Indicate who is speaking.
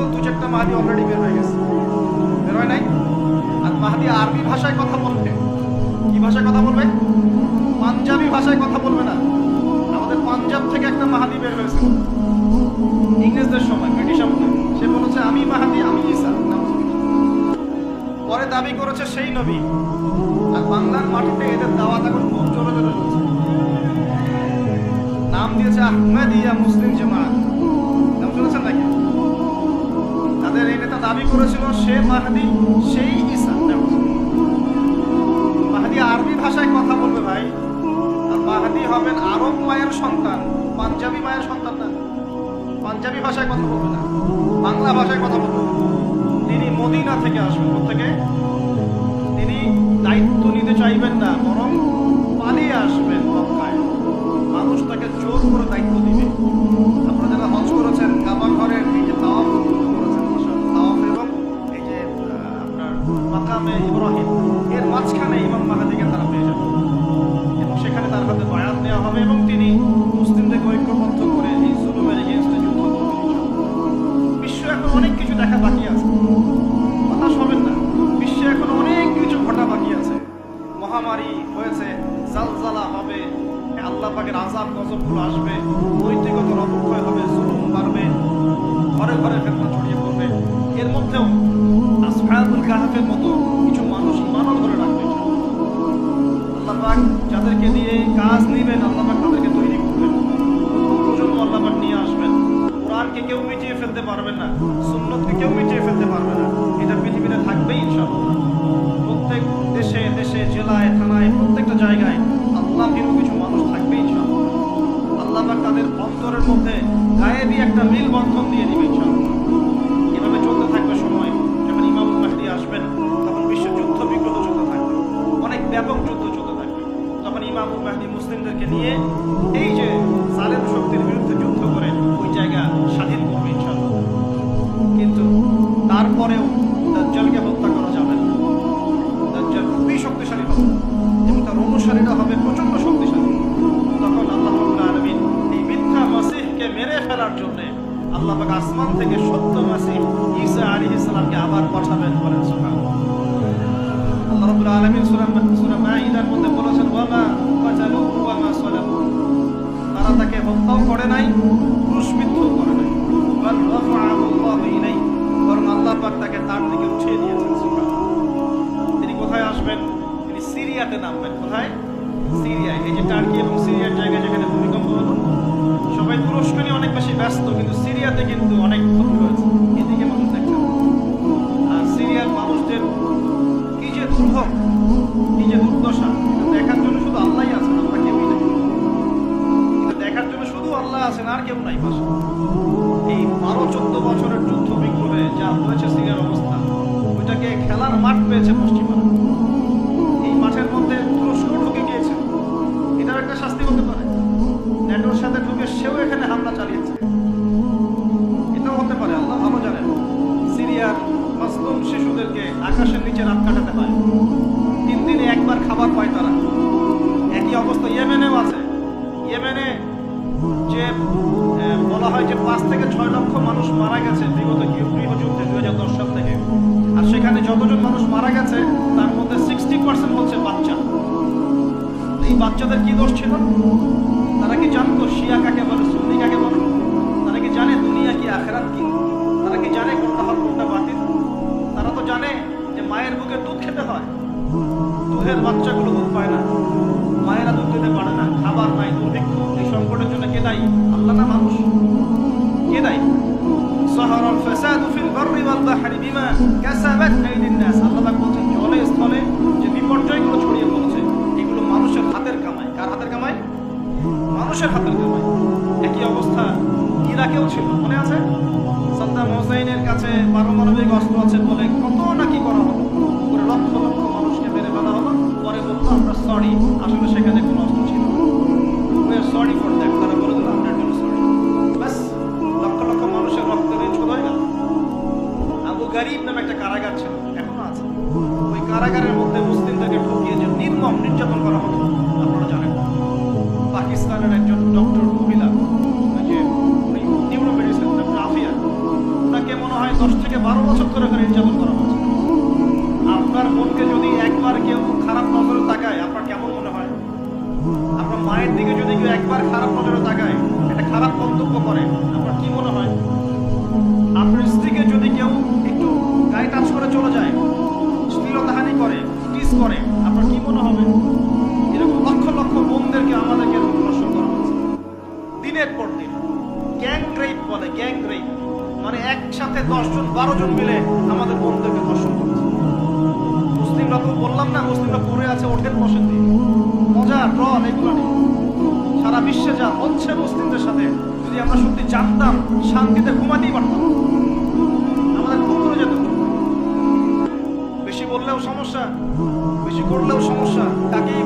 Speaker 1: বাংলাদেশ দু চারটা মাহাদি অলরেডি বের হয়ে গেছে। বের হয় নাই? আর মাহাদি আরবি ভাষায় কথা বলবে। কি ভাষায় কথা বলবে? পাঞ্জাবি ভাষায় কথা বলবে না। আমাদের পাঞ্জাব থেকে একটা মাহাদি বের হয়েছে। ইংরেজদের সময়, ব্রিটিশ আমলে। সে বলেছে, আমি মাহাদি, আমি ঈসা। পরে দাবি করেছে, সেই নবী। আর বাংলার মাটিতে এদের দাওয়াত এখন খুব জোরে জোরে নাম দিয়েছে আহমেদিয়া মুসলিম জামাত। নাম শুনেছেন নাকি? তাদের এই নেতা দাবি করেছিল সে মাহাদি, সেই ঈসা। মাহাদি আরবি ভাষায় কথা বলবে ভাই। আর মাহাদি হবেন আরব মায়ের সন্তান, পাঞ্জাবি মায়ের সন্তান না। পাঞ্জাবি ভাষায় কথা বলবে না, বাংলা ভাষায় কথা বলবে তিনি মদিনা থেকে আসবেন থেকে তিনি দায়িত্ব নিতে চাইবেন না, বরং পালিয়ে আসবেন। মাকামে ইব্রাহিম। এর মাঝখানে ইমাম মাহাদিকে তারা পেয়ে যাবে। এবং সেখানে তার হাতে বয়াত নেওয়া হবে এবং তিনি মুসলিমদেরকে ঐক্যবদ্ধ করে এই জুলুমের এগেনস্টে যুদ্ধ বিশ্ব এখন অনেক কিছু দেখা বাকি আছে। হতাশ হবেন না। বিশ্বে এখন অনেক কিছু ঘটা বাকি আছে। মহামারী হয়েছে, জালজালা হবে, আল্লাহ পাকের আজাব গজবগুলো আসবে। ফেলতে পারবে না। সুন্নতকে কেউ মিটিয়ে ফেলতে পারবে না। এটা পৃথিবীতে থাকবেই ইনশাআল্লাহ। প্রত্যেক দেশে দেশে, জেলায়, থানায়, প্রত্যেকটা জায়গায় আল্লাহ ভীরু কিছু মানুষ থাকবে ইনশাআল্লাহ? আল্লাহ তাদের অন্তরের মধ্যে গায়েবী একটা মিল বন্ধন দিয়ে দিবে ইনশাআল্লাহ। এভাবে চলতে থাকবে সময়। যখন ইমামুল মাহদি আসবেন, তখন বিশ্ব যুদ্ধ বিগ্রহ চলতে থাকবে। অনেক ব্যাপক যুদ্ধ চলতে থাকবে। তখন ইমামুল মাহদি মুসলিমদেরকে নিয়ে এই যে সালেম শক্তির বিরুদ্ধে তারপরেও দাজ্জালকে হত্যা করা যাবে না। দাজ্জাল খুবই শক্তিশালী হবে। এবং তার অনুসারীরা হবে প্রচণ্ড শক্তিশালী। তখন আল্লাহ আলামিন এই মিথ্যা মাসিহকে মেরে ফেলার জন্য আল্লাহ আসমান থেকে সত্য মাসিহ ঈসা আলাইহিস সালামকে আবার পাঠাবেন বলেন সুবহানাল্লাহ। আল্লাহ আলামিন সূরা সূরা মাঈদার মধ্যে বলেছেন, ওয়ামা কাতালুহু ওয়ামা সালাবু। তারা তাকে হত্যাও করে নাই ক্রুশবিদ্ধও করে এই যে টার্কি এবং সিরিয়ার জায়গায় যেখানে ভূমিকম্প হলো, সবাই তুরস্ক নিয়ে অনেক বেশি ব্যস্ত, কিন্তু সিরিয়াতে কিন্তু অনেক ক্ষতি হয়েছে এদিকে মানুষ দেখছে। আর সিরিয়ার মানুষদের কি যে দুর্ভোগ, কি যে দুর্দশা দেখার জন্য শুধু আল্লাহই আছেন, আমরা নাই। দেখার জন্য শুধু আল্লাহ আছেন, আর কেউ নাই এই বারো চোদ্দ বছরের যুদ্ধ বিগ্রহে যা হয়েছে সিরিয়ার অবস্থা, ওইটাকে খেলার মাঠ পেয়েছে পশ্চিমারা নিচে রাত কাটাতে হয় তিন দিনে একবার খাবার পায় তারা। একই অবস্থা ইয়েমেনেও আছে। ইয়েমেনে যে বলা হয় যে পাঁচ থেকে ছয় লক্ষ মানুষ মারা গেছে বিগত গৃহযুদ্ধে দুই হাজার দশ সাল থেকে। আর সেখানে যতজন মানুষ মারা গেছে, তার মধ্যে সিক্সটি পার্সেন্ট হচ্ছে বাচ্চা। এই বাচ্চাদের কি দোষ ছিল? তারা কি জানতো শিয়া কাকে বলে, সুন্নি কাকে বলে? তারা কি জানে দুনিয়া কি, আখেরাত কি কি? মায়ের বুকে দুধ খেতে হয়। দুধের বাচ্চাগুলো দুধ পায় না। মায়েরা দুধ খেতে পারে না। খাবার নাই। দুর্ভিক্ষ এই সংকটের জন্য কে দায়ী? আল্লাহ না মানুষ। কে দায়ী? জলে, স্থলে যে ছড়িয়ে এগুলো মানুষের হাতের কামায় কার হাতের মানুষের হাতের কামাই। একই অবস্থা ইরাকেও ছিল? মনে আছে? সাদ্দাম হোসেনের কাছে পারমাণবিক অস্ত্র আছে বলে কত নাকি করা হলো? করে লক্ষ লক্ষ মানুষকে মেরে ফেলা হলো। পরে বলতো আমরা সরি আসলে সেখানে কোনো অস্ত্র ছিল সরি ফর দ্যাট তারা বলে দিল, আমরা জন্য সরি ব্যাস, লক্ষ লক্ষ মানুষের রক্ত ঋণ শোধ গেল। আবু গরিব নামে একটা কারাগার ছিল, এখনও আছে। ওই কারাগারের মধ্যে মুসলিমদেরকে ঢুকিয়ে যে নির্মম নির্যাতন করা হতো। ওখানে নির্যাতন করা হচ্ছে আপনার বোনকে যদি একবার কেউ খারাপ নজরে তাকায়, আপনার কেমন মনে হয়? আপনার মায়ের দিকে যদি কেউ একবার খারাপ নজরে তাকায়, একটা খারাপ মন্তব্য করে, আপনার কি মনে হয়? আপনার স্ত্রীকে যদি কেউ একটু গায়ে টাচ করে চলে যায়, শ্লীলতাহানি করে, টিস করে, আপনার কি মনে হবে? এরকম লক্ষ লক্ষ বোনদেরকে আমাদেরকে ধর্ষণ করা হচ্ছে দিনের পর দিন গ্যাং রেপ বলে গ্যাং রেপ মানে একসাথে দশজন বারো জন মিলে আমাদের বোনদেরকে ধর্ষণ করছে। মুসলিমরা তো বললাম না, মুসলিমরা পড়ে আছে ওঠেন বসেন মজা ট্রল এগুলো সারা বিশ্বে যা হচ্ছে মুসলিমদের সাথে, যদি আমরা সত্যি জানতাম, শান্তিতে ঘুমাতেই পারতাম। আমাদের ঘুম ধরে যেত বেশি বললেও সমস্যা, বেশি করলেও সমস্যা কাকেই